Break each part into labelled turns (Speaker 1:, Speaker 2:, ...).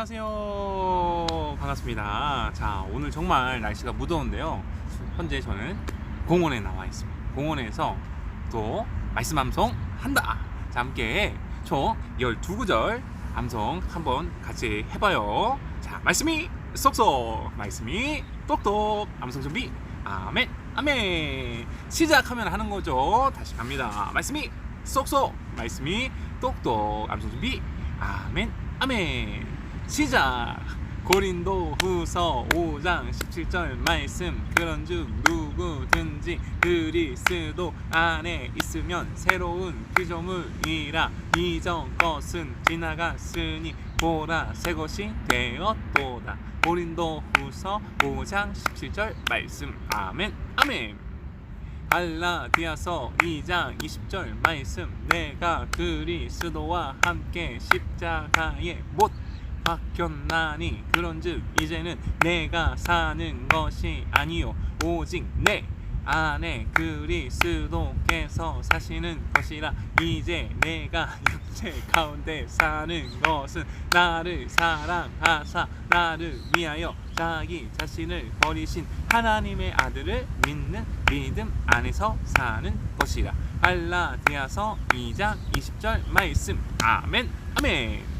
Speaker 1: 안녕하세요. 반갑습니다. 자, 오늘 정말 날씨가 무더운데요. 현재 저는 공원에 나와 있습니다. 공원에서 또 말씀 암송 한다. 자, 함께 총 12구절 암송 한번 같이 해봐요. 자, 말씀이 쏙쏙, 말씀이 똑똑, 암송 준비. 아멘, 아멘. 시작하면 하는 거죠. 다시 갑니다. 말씀이 쏙쏙, 말씀이 똑똑, 암송 준비. 아멘, 아멘. 시작. 고린도 후서 5장 17절 말씀. 그런즉 누구든지 그리스도 안에 있으면 새로운 피조물이라. 이전 것은 지나갔으니 보라 새 것이 되었도다. 고린도 후서 5장 17절 말씀. 아멘. 아멘. 갈라디아서 2장 20절 말씀. 내가 그리스도와 함께 십자가에 못 박혔나니? 그런즉 이제는 내가 사는 것이 아니요. 오직 내 안에 그리스도께서 사시는 것이라. 이제 내가 육체 가운데 사는 것은 나를 사랑하사 나를 위하여 자기 자신을 버리신 하나님의 아들을 믿는 믿음 안에서 사는 것이라. 갈라디아서 2장 20절 말씀. 아멘. 아멘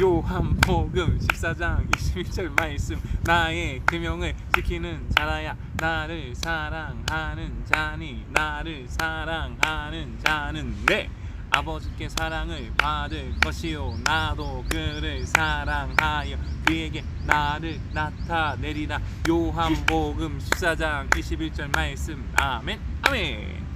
Speaker 1: 요한복음 14장 21절 말씀. 나의 계명을 지키는 자라야 나를 사랑하는 자니 나를 사랑하는 자는 내 아버지께 사랑을 받을 것이요. 나도 그를 사랑하여 그에게 나를 나타내리라. 요한복음 14장 21절 말씀. 아멘. 아멘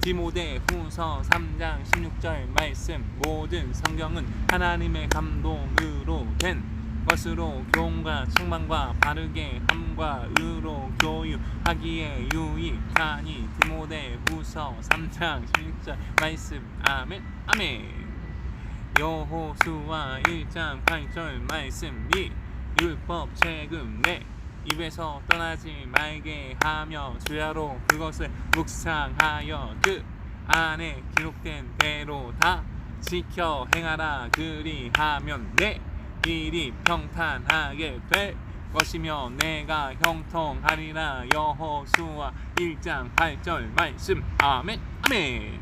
Speaker 1: 디모데 후서 3장 16절 말씀 모든 성경은 하나님의 감동으로 된 것으로 교훈과 책망과 바르게 함과 의로 교유하기에 유익하니 디모데 후서 3장 16절 말씀. 아멘. 아멘. 여호수아 1장 8절 말씀. 이 율법 책임 내 입에서 떠나지 말게 하며 주야로 그것을 묵상하여 그 안에 기록된 대로 다 지켜 행하라 그리하면 내 일이 평탄하게 될 것이며 내가 형통하리라. 여호수아 1장 8절 말씀. 아멘. 아멘.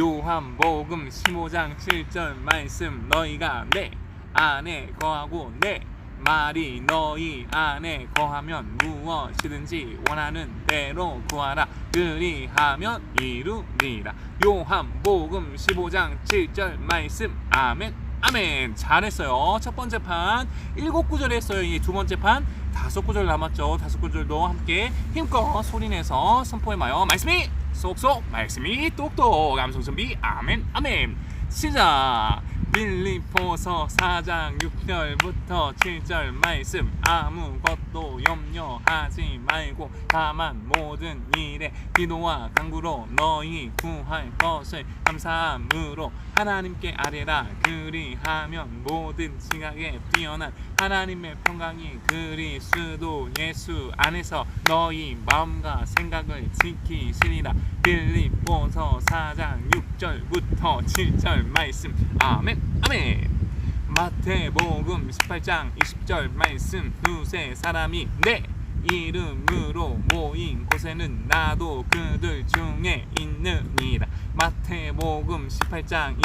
Speaker 1: 요한복음 15장 7절 말씀. 너희가 내 안에 거하고 내 말이 너희 안에 거하면 무엇이든지 원하는 대로 구하라. 그리하면 이루리라. 요한복음 15장 7절 말씀. 아멘. 아멘. 잘했어요. 첫 번째 판 일곱 구절 했어요. 이 두 번째 판 다섯 구절 남았죠. 다섯 구절도 함께 힘껏 소리내서 선포해봐요. 말씀이 쏙쏙 말씀이 똑똑. 암송 준비. 아멘. 아멘. 시작 빌리포서 4장 6절부터 7절 말씀. 아무것도 염려하지 말고 다만 모든 일에 기도와 간구로 너희 구할 것을 감사함으로 하나님께 아뢰라. 그리하면 모든 지각에 뛰어난 하나님의 평강이 그리스도 예수 안에서 너희 마음과 생각을 지키시리라. 빌립보서 4장 6절부터 7절 말씀. 아멘 아멘 마태복음 18장 20절 말씀. 두세 사람이 내 이름으로 모인 곳에는 나도 그들 중에 있느니라. 마태복음 18장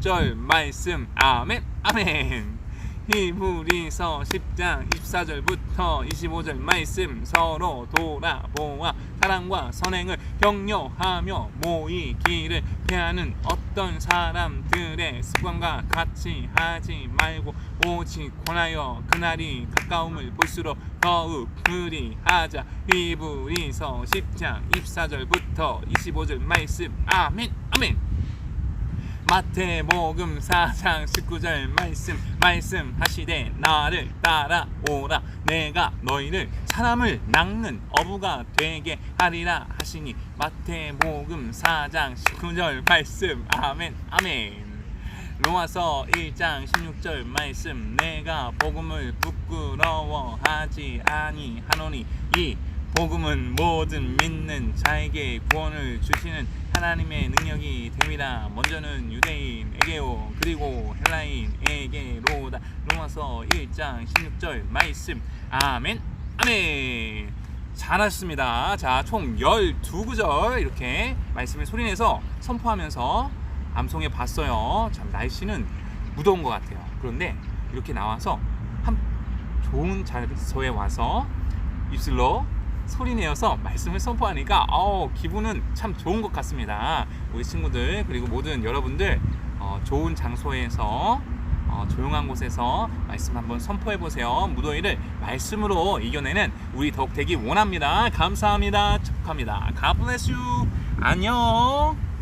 Speaker 1: 20절 말씀. 아멘 아멘. 히브리서 10장 24절부터 25절 말씀. 서로 돌아보아 사랑과 선행을 격려하며 모이기를 피하는 어떤 사람들의 습관과 같이 하지 말고 오직 권하여 그날이 가까움을 볼수록 더욱 그리하자. 히브리서 10장 24절부터 25절 말씀. 아멘. 아멘 마태복음 4장 19절 말씀 말씀하시되 나를 따라오라. 내가 너희를 사람을 낚는 어부가 되게 하리라 하시니 마태복음 4장 19절 말씀. 아멘 아멘. 로마서 1장 16절 말씀. 내가 복음을 부끄러워하지 아니하노니 이 복음은 모든 믿는 자에게 구원을 주시는 하나님의 능력이 됩니다. 먼저는 유대인에게요 그리고 헬라인에게로다. 로마서 1장 16절 말씀. 아멘. 아멘. 잘하셨습니다. 자, 총 12구절 이렇게 말씀을 소리내서 선포하면서 암송해 봤어요. 참 날씨는 무더운 것 같아요. 그런데 이렇게 나와서 한 좋은 장소에 와서 입술로 소리 내어서 말씀을 선포하니까 어 기분은 참 좋은 것 같습니다. 우리 친구들 그리고 모든 여러분들 어, 좋은 장소에서 어, 조용한 곳에서 말씀 한번 선포해 보세요. 무더위를 말씀으로 이겨내는 우리 더욱 되기 원합니다. 감사합니다. 축하합니다. God bless you. 안녕.